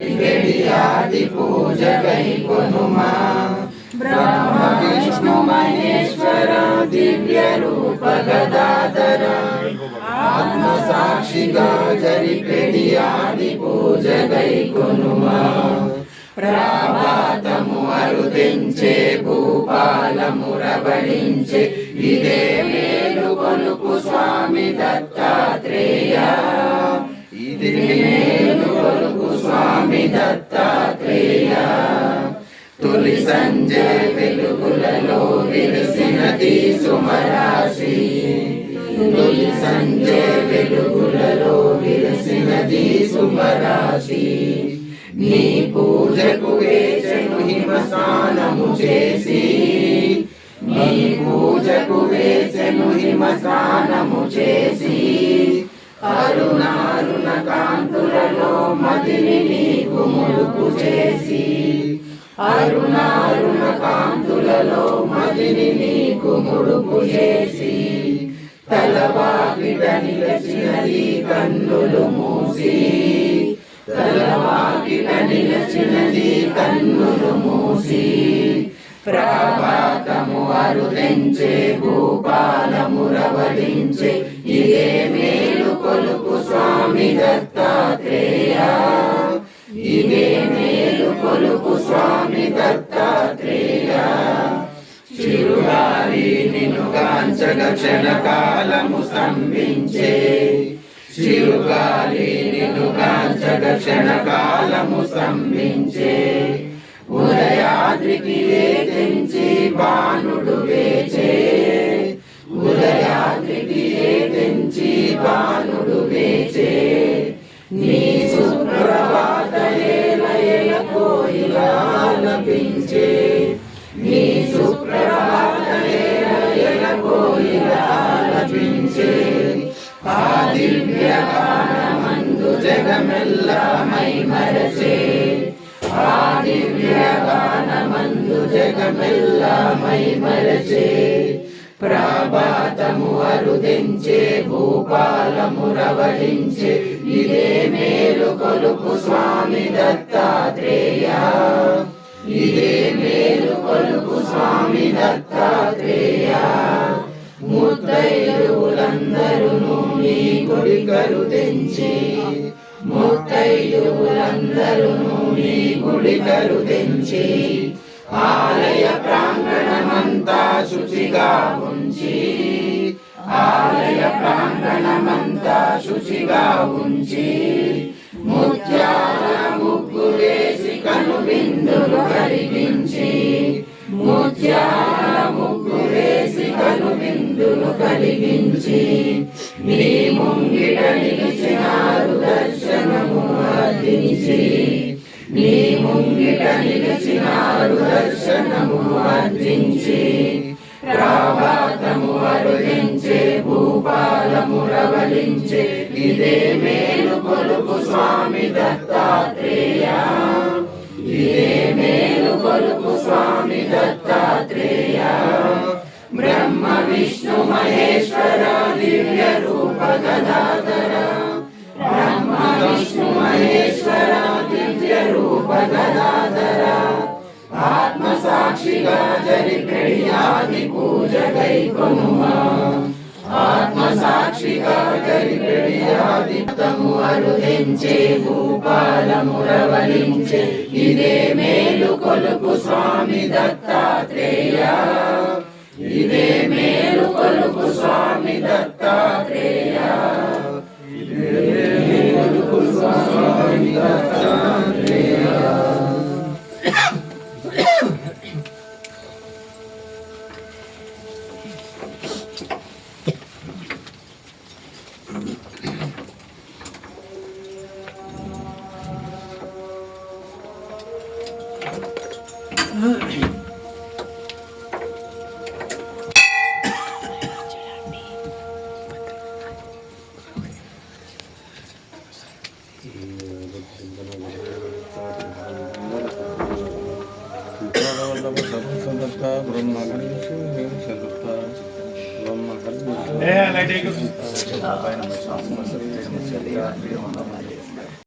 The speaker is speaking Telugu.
ఆది పూజ గై బ్రహ్మ విష్ణు మహేశ్వర దివ్య రూప గదాధర ఆత్మ సాక్షిగా జరిపెడి ఆది పూజ గై కొనుమా ప్రభాతము అరుదించే భూపాలము రవళించే ఇదే మేలు కొలుపు స్వామి దత్తాత్రేయ ఇది దత్తాత్రేయ. తొలి సంజయ వెలుగులలో విరిసినది సుమరాశి. తొలి సంజయ వెలుగులలో విరిసినది సుమరాశి. నీ పూజకు వేచను హిమసానము చేసి. నీ పూజకు వేచను హిమసానము చేసి. అరుణారుణ కాంత నీకు చేసి అరుణ కాంతులలో మదిని నీకు ముడుపు చేసి. తలవాకిట నిలచినది కన్నులు మూసి. తలవాకిట నిలచినది కన్నులు మూసి. ప్రభాతము అరుదించే భూపాలము రవళించే ఇదే మేలు కొలుపు స్వామి దత్తాత్రేయ. కొలుపు స్వామి దత్తాత్రేయ. చిరుగాలి నిన్ను కాంచగ క్షణకాలము స్తంభించే. చిరుగాలి నిన్ను కాంచగ క్షణకాలము స్తంభించే. ఉదయాద్రికి తెంచి బాణుడు వేచే. ఆలపించే నీ సుప్రభాత ఏలయల ఆ దివ్య గానమందు జగమెల్లా మైమరచే. ఆ దివ్య గానమందు జగమెల్లా మైమరచే. మరచే ప్రభాతము అరుదించే భూపాలము రవళించే. ఇదే మేలు కొలుపు స్వామి ముత్తైదువులందరూ నీ కొడికరు తెంచి ముత్తైదువులందరూ నీ గుడికరు తెంచి ఆలయ ప్రాంగణమంతా శుచిగా ఉంచి ఆలయ ప్రాంగణమంతా శుచిగా ఉంచి ముత్యాల ముగ్గు వేసి కను బిందులు కలిగించి ముత్యాల కలిగించి నీ ముంగిట నిలిచినారు దర్శనము అర్దించి నీ ముంగిట నిలిచినారు దర్శనము అర్జించి ప్రభాతము అరుదించే భూపాలము రవలించే ఇదే మేలు కొలుపు స్వామి దత్తాత్రేయ. ఇదే మేలు కొలుపు స్వామి దత్తాత్రేయ. మహేశ్వర దివ్య రూప గదాధర బ్రహ్మ విష్ణు మహేశ్వర దివ్య రూప గదాధర ఆత్మ సాక్షిగా జరిపెడి ఆది పూజ గై ఆత్మ సాక్షిగా జరిపెడి ఆది తము అరుదించే. భూపాలము రవళించే ఇదే మేలు కొలుపు స్వామి దత్తాత్రేయ. ఇదే మేలు కొలుపు స్వామి దత్తాత్రేయ ఇదే మేలు కొలుపు స్వామి सर्वसदत्ता ब्रह्मकर्मेषु हे सर्वत्ता ब्रह्मकर्मेषु